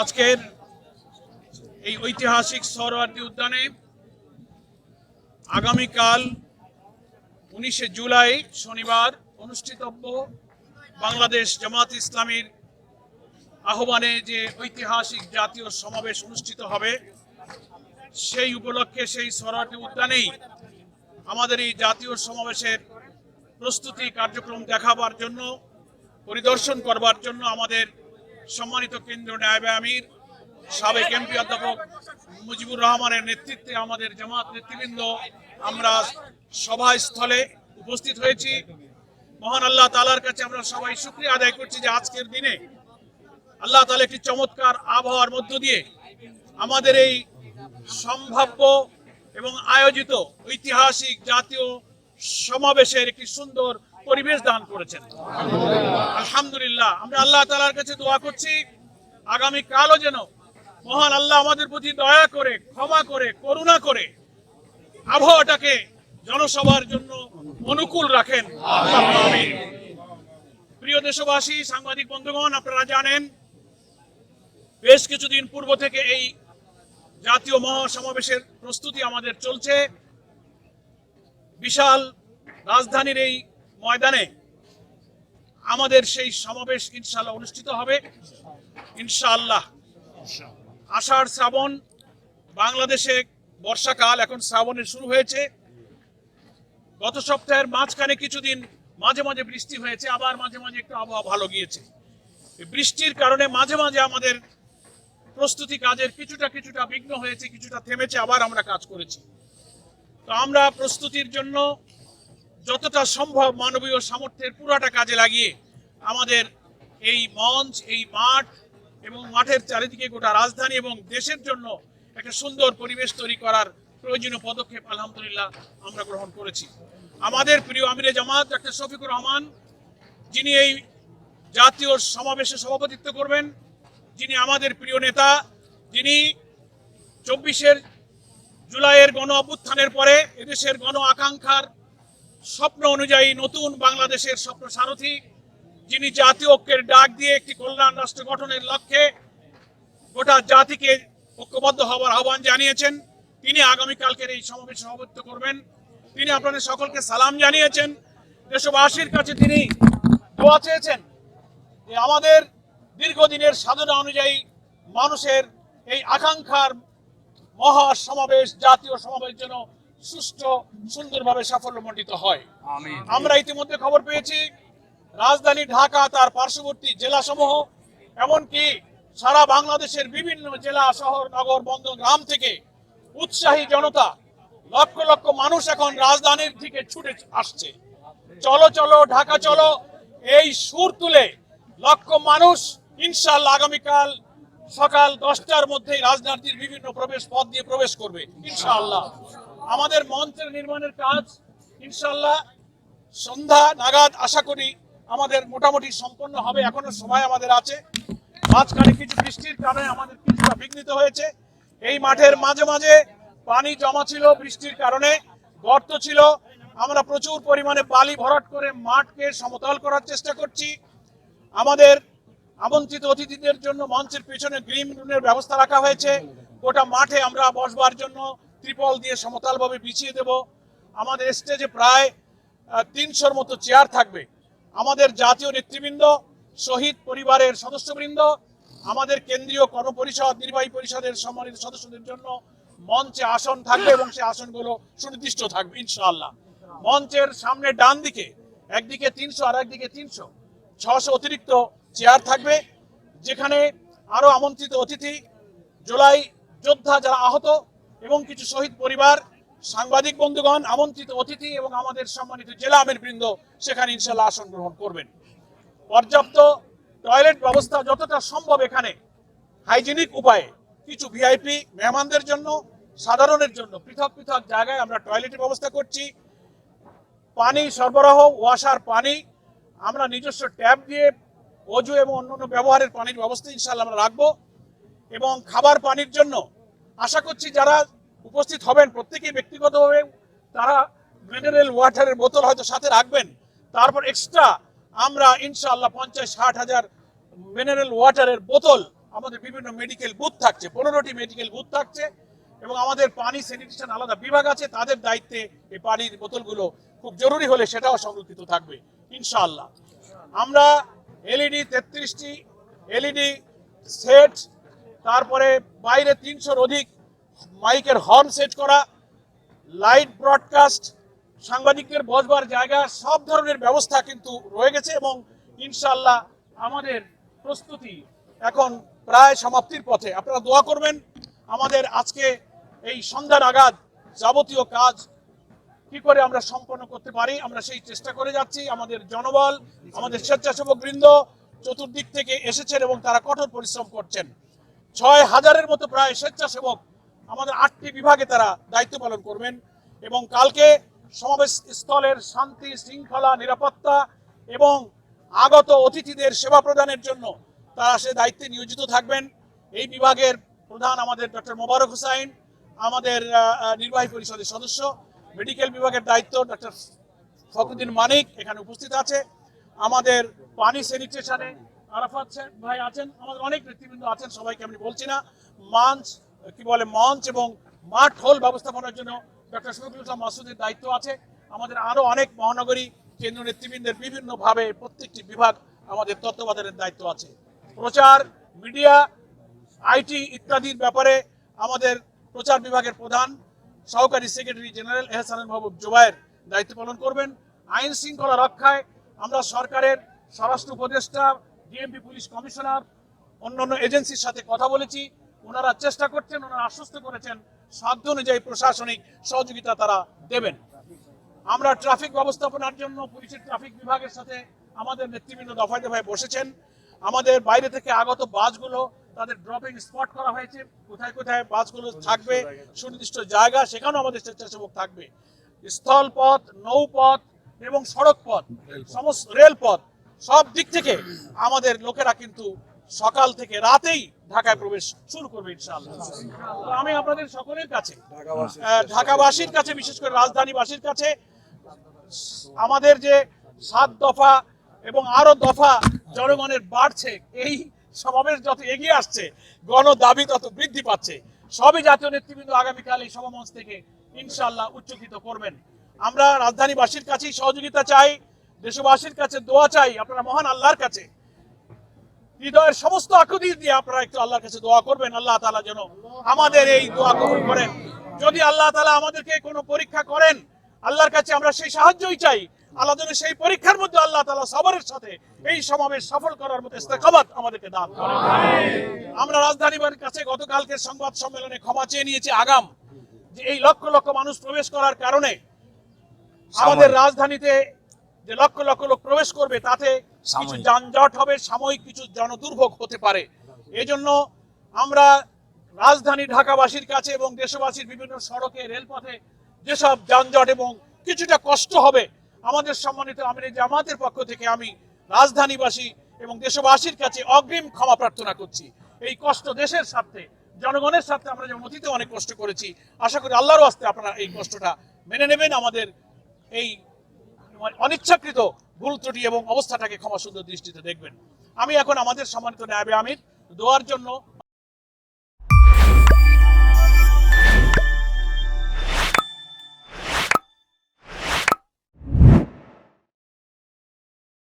আজকের এই ঐতিহাসিক সরোয়ার্দী উদ্যানে আগামীকাল উনিশে জুলাই শনিবার অনুষ্ঠিতব্য বাংলাদেশ জামাত ইসলামীর আহ্বানে যে ঐতিহাসিক জাতীয় সমাবেশ অনুষ্ঠিত হবে, সেই উপলক্ষে সেই সরোয়ার্দী উদ্যানেই আমাদের এই জাতীয় সমাবেশের প্রস্তুতি কার্যক্রম দেখাবার জন্য, পরিদর্শন করবার জন্য আমাদের সম্মানিত কেন্দ্র ন্যায় আমির, সাবেক এমপি অধ্যাপক মুজিবুর রহমানের নেতৃত্বে আমাদের জামাত নেতৃবৃন্দ, আমরা সভাস্থলে উপস্থিত হয়েছি। মহান আল্লাহ তালার কাছে আমরা সবাই শুক্রিয়া আদায় করছি যে আজকের দিনে আল্লাহ তালা একটি চমৎকার আবহাওয়ার মধ্য দিয়ে আমাদের এই সম্ভাব্য এবং আয়োজিত ঐতিহাসিক জাতীয় সমাবেশের একটি সুন্দর পরিবেশ দান করেছেন। আলহামদুলিল্লাহ, আমরা আল্লাহ তালার কাছে দোয়া করছি আগামী কালও যেন মহান আল্লাহ আমাদের প্রতি দয়া করে, ক্ষমা করে, করুণা করে আবহাওয়াটাকে জনসভার জন্য অনুকূল রাখেন। প্রিয় দেশবাসী, সাংবাদিক বন্ধুগণ, আপনারা জানেন, বেশ কিছুদিন পূর্ব থেকে এই জাতীয় মহাসমাবেশের প্রস্তুতি আমাদের চলছে। বিশাল রাজধানীর এই ময়দানে আমাদের সেই সমাবেশ ইনশাল্লাহ অনুষ্ঠিত হবে। ইনশাআল্লাহ আষাঢ় শ্রাবণ বাংলাদেশে বর্ষাকাল এখন শ্রাবণের শুরু হয়েছে। গত সপ্তাহের মাঝখানে কিছুদিন মাঝে মাঝে বৃষ্টি হয়েছে, আবার মাঝে মাঝে একটু আবহাওয়া ভালো গিয়েছে। বৃষ্টির কারণে মাঝে মাঝে আমাদের প্রস্তুতি কাজের কিছুটা কিছুটা বিঘ্ন হয়েছে, কিছুটা থেমেছে, আবার আমরা কাজ করেছি। তো আমরা প্রস্তুতির জন্য যতটা সম্ভব মানবীয় সামর্থ্যের পুরাটা কাজে লাগিয়ে আমাদের এই মঞ্চ, এই মাঠ এবং মাঠের চারিদিকে গোটা রাজধানী এবং দেশের জন্য একটা সুন্দর পরিবেশ তৈরি করার প্রয়োজনীয় পদক্ষেপ আলহামদুলিল্লাহ আমরা গ্রহণ করেছি। আমাদের প্রিয় আমিরে জামাত, ডাক্তার শফিকুর রহমান, যিনি এই জাতীয় সমাবেশে সভাপতিত্ব করবেন, যিনি আমাদের প্রিয় নেতা, যিনি চব্বিশের জুলাইয়ের গণ অভ্যুত্থানের পরে এদেশের গণ আকাঙ্ক্ষার স্বপ্ন অনুযায়ী নতুন বাংলাদেশের স্বপ্ন সারথী, যিনি জাতীয় ঐক্যের ডাক দিয়ে একটি কল্যাণ রাষ্ট্র গঠনের লক্ষ্যে গোটা জাতিকে ঐক্যবদ্ধ হওয়ার আহ্বান জানিয়েছেন। তিনি আগামীকালকের এই সমাবেশ সভাপতিত্ব করবেন। তিনি আপনাদের সকলকে সালাম জানিয়েছেন। দেশবাসীর কাছে তিনি দোয়া চেয়েছেন যে আমাদের দীর্ঘদিনের সাধনা অনুযায়ী মানুষের এই আকাঙ্ক্ষার মহা সমাবেশ জাতীয় সমাবেশ যেন সুষ্ঠু সুন্দরভাবে সাফল্যমণ্ডিত হয়। আমরা ইতিমধ্যে খবর পেয়েছি রাজধানী ঢাকা তার পার্শ্ববর্তী জেলাসমূহ এমনকি সারা বাংলাদেশের বিভিন্ন জেলা শহর নগর বন্দর গ্রাম থেকে উৎসাহী জনতা লক্ষ লক্ষ মানুষ এখন রাজধানীর দিকে ছুটে আসছে। চলো চলো ঢাকা চলো এই সুর তুলে লক্ষ মানুষ ইনশাল্লাহ আগামীকাল সকাল দশটার মধ্যেই রাজধানীর বিভিন্ন প্রবেশ পথ দিয়ে প্রবেশ করবে ইনশাআল্লাহ। আমাদের মঞ্চের নির্মাণের কাজ ইনশাল্লাহ সন্ধ্যা নাগাদ আশা করি আমাদের মোটামুটি সম্পন্ন হবে, এখনও সময় আমাদের আছে। মাঝখানে কিছু বৃষ্টির কারণে আমাদের কিছুটা বিঘ্নিত হয়েছে। এই মাঠের মাঝে মাঝে পানি জমা ছিল, বৃষ্টির কারণে গর্ত ছিল। আমরা প্রচুর পরিমাণে বালি ভরাট করে মাঠকে সমতল করার চেষ্টা করছি। আমাদের আমন্ত্রিত অতিথিদের জন্য মঞ্চের পেছনে গ্রিন রুমের ব্যবস্থা রাখা হয়েছে। গোটা মাঠে আমরা বসবার জন্য ত্রিপল দিয়ে সমতালভাবে বিছিয়ে দেব। আমাদের স্টেজে প্রায় তিনশোর মতো চেয়ার থাকবে। আমাদের জাতীয় নেতৃবৃন্দ, শহীদ পরিবারের সদস্যবৃন্দ, আমাদের কেন্দ্রীয় কর্মপরিষদ, নির্বাহী পরিষদের সম্মানিত সদস্যদের জন্য মঞ্চে আসন থাকবে এবং সেই আসনগুলো সুনির্দিষ্ট থাকবে, ইনশাআল্লাহ। মঞ্চের সামনে ডান দিকে, একদিকে তিনশো আর একদিকে তিনশো, ছশো অতিরিক্ত চেয়ার থাকবে, যেখানে আরও আমন্ত্রিত অতিথি, জুলাই যোদ্ধা যারা আহত এবং কিছু শহীদ পরিবার, সাংবাদিক বন্ধুগণ, আমন্ত্রিত অতিথি এবং আমাদের সম্মানিত জেলা আমির বৃন্দ সেখানে ইনশাল্লাহ আসন গ্রহণ করবেন। পর্যাপ্ত টয়লেট ব্যবস্থা যতটা সম্ভব এখানে। হাইজেনিক উপায়ে কিছু ভিআইপি মেহমানদের জন্য, সাধারণের জন্য পৃথক পৃথক জায়গায় আমরা টয়লেটের ব্যবস্থা করছি। পানি সরবরাহ ওয়াসার পানি, আমরা নিজস্ব ট্যাপ দিয়ে অজু এবং অন্যান্য ব্যবহারের পানির ব্যবস্থা ইনশাল্লাহ আমরা রাখব। এবং খাবার পানির জন্য আশা করছি যারা উপস্থিত হবেন, প্রত্যেকেই ব্যক্তিগতভাবে তারা মিনারেল ওয়াটারের বোতল হয়তো সাথে রাখবেন। তারপর এক্সট্রা আমরা ইনশাআল্লাহ পঞ্চাশ, ষাট হাজার মিনারেল ওয়াটারের বোতল আমাদের বিভিন্ন মেডিকেল বুথ থাকছে, পনেরোটি মেডিকেল বুথ থাকছে এবং আমাদের পানি স্যানিটেশন আলাদা বিভাগ আছে, তাদের দায়িত্বে এই পানির বোতলগুলো খুব জরুরি হলে সেটাও সংরক্ষিত থাকবে, ইনশাআল্লাহ। আমরা এলইডি তেত্রিশটি এলইডি সেট তারপরে বাইরে তিনশোর অধিক মাইকের হর্ন সেট করা, লাইট ব্রডকাস্ট, সাংবাদিকদের বসবার জায়গা, সব ধরনের ব্যবস্থা কিন্তু রয়ে গেছে এবং ইনশাল্লাহ আমাদের প্রস্তুতি এখন প্রায় সমাপ্তির পথে। আপনারা দোয়া করবেন, আমাদের আজকে এই সন্ধ্যা নাগাদ যাবতীয় কাজ কি করে আমরা সম্পন্ন করতে পারি, আমরা সেই চেষ্টা করে যাচ্ছি। আমাদের জনবল, আমাদের স্বেচ্ছাসেবক বৃন্দ চতুর্দিক থেকে এসেছেন এবং তারা কঠোর পরিশ্রম করছেন। ছয় হাজারের মতো প্রায় স্বেচ্ছাসেবক আমাদের আটটি বিভাগে তারা দায়িত্ব পালন করবেন এবং কালকে সমাবেশ স্থলের শান্তি, শৃঙ্খলা, নিরাপত্তা এবং আগত অতিথিদের সেবা প্রদানের জন্য তারা সে দায়িত্বে নিয়োজিত থাকবেন। এই বিভাগের প্রধান আমাদের ডক্টর মোবারক হুসাইন, আমাদের নির্বাহী পরিষদের সদস্য, মেডিকেল বিভাগের দায়িত্ব ডক্টর ফখরুদ্দিন মানিক এখানে উপস্থিত আছে। আমাদের পানি স্যানিটেশনে আরাফাত ভাই আছেন, আমাদের অনেক নেতৃবৃন্দ আছেন, সবাইকে আমি বলছি না। মঞ্চ, কি বলে, মঞ্চ এবং মাঠ হোল ব্যবস্থাপনার জন্য ডক্টর শফিকুল ইসলাম মাসুদের দায়িত্ব আছে। আমাদের আরও অনেক মহানগরী কেন্দ্রীয় নেতৃবৃন্দের বিভিন্নভাবে প্রত্যেকটি বিভাগ আমাদের তত্ত্বাবধানের দায়িত্ব আছে। প্রচার, মিডিয়া, আইটি ইত্যাদির ব্যাপারে আমাদের প্রচার বিভাগের প্রধান সহকারী সেক্রেটারি জেনারেল এহসান মাহবুব জুবায়ের দায়িত্ব পালন করবেন। আইন শৃঙ্খলা রক্ষায় আমরা সরকারের স্বরাষ্ট্র উপদেষ্টা ডিএমপি পুলিশ কমিশনার, অন্যান্য এজেন্সির সাথে কথা বলেছি। ওনারা চেষ্টা করছেন, ওনারা আশ্বস্ত করেছেন, সাধ্য অনুযায়ী প্রশাসনিক সহযোগিতা তারা দেবেন। আমরা ট্রাফিক ব্যবস্থাপনার জন্য পুলিশের ট্রাফিক বিভাগের সাথে আমাদের নেতৃবৃন্দ দফায় দফায় বসেছেন। আমাদের বাইরে থেকে আগত বাসগুলো তাদের ড্রপিং স্পট করা হয়েছে। কোথায় কোথায় বাসগুলো থাকবে, সুনির্দিষ্ট জায়গা, সেখানেও আমাদের স্বেচ্ছাসেবক থাকবে। স্থলপথ, নৌপথ এবং সড়ক পথ সমস্ত রেলপথ সব দিক থেকে আমাদের লোকেরা কিন্তু সকাল থেকে রাতেই ঢাকায় প্রবেশ শুরু করবে ইনশাআল্লাহ। তো আমি আপনাদের সকলের কাছে ঢাকাবাসীর কাছে, বিশেষ করে রাজধানীবাসীর কাছে, আমাদের যে সাত দফা এবং আরও দফা জনগণের বাড়ছে, এই সমাবেশ যত এগিয়ে আসছে গণ দাবি তত বৃদ্ধি পাচ্ছে। সবই জাতীয় নেতৃবৃন্দ আগামীকাল এই সমামঞ্চ থেকে ইনশাল্লাহ উচ্চকিত করবেন। আমরা রাজধানীবাসীর কাছেই সহযোগিতা চাই। দেশবাসীর কাছে দোয়া চাই আপনারা মহান আল্লাহর কাছে। হৃদয়ের সমস্ত আকুতি দিয়ে আপনারা একটু আল্লাহর কাছে দোয়া করবেন আল্লাহ তালা যেন আমাদের এই দোয়া কবুল করেন। যদি আল্লাহ তাআলা আমাদেরকে কোনো পরীক্ষা করেন আল্লাহর কাছে আমরা সেই সাহায্যই চাই আল্লাহ যেন সেই পরীক্ষার মধ্যে আল্লাহ তালা সবরের সাথে এই সমাবেশ সফল করার মতো ইস্তেকামাত আমাদেরকে দান করেন। আমরা রাজধানীর কাছে গতকালকে সংবাদ সম্মেলনে ক্ষমা চেয়ে নিয়েছি আগাম যে এই লক্ষ লক্ষ মানুষ প্রবেশ করার কারণে আমাদের রাজধানীতে যে লক্ষ লক্ষ লোক প্রবেশ করবে তাতে কিছু যানজট হবে সাময়িক কিছু জনদুর্ভোগ হতে পারে। এজন্য আমরা রাজধানী ঢাকাবাসীর কাছে এবং দেশবাসীর বিভিন্ন সড়কে রেলপথে যেসব যানজট এবং কিছুটা কষ্ট হবে আমাদের সম্মানিত আমির জামাতের পক্ষ থেকে আমি রাজধানীবাসী এবং দেশবাসীর কাছে অগ্রিম ক্ষমা প্রার্থনা করছি। এই কষ্ট দেশের স্বার্থে জনগণের স্বার্থে আমরা যেমন অতীতে অনেক কষ্ট করেছি আশা করি আল্লাহর আস্তে আপনারা এই কষ্টটা মেনে নেবেন। আমাদের এই অনিচ্ছাকৃত ভুল ত্রুটি এবং অবস্থাটাকে ক্ষমা সুন্দর দৃষ্টিতে দেখবেন। আমি এখন আমাদের সম্মানিত ন্যায় আমির দোয়ার জন্য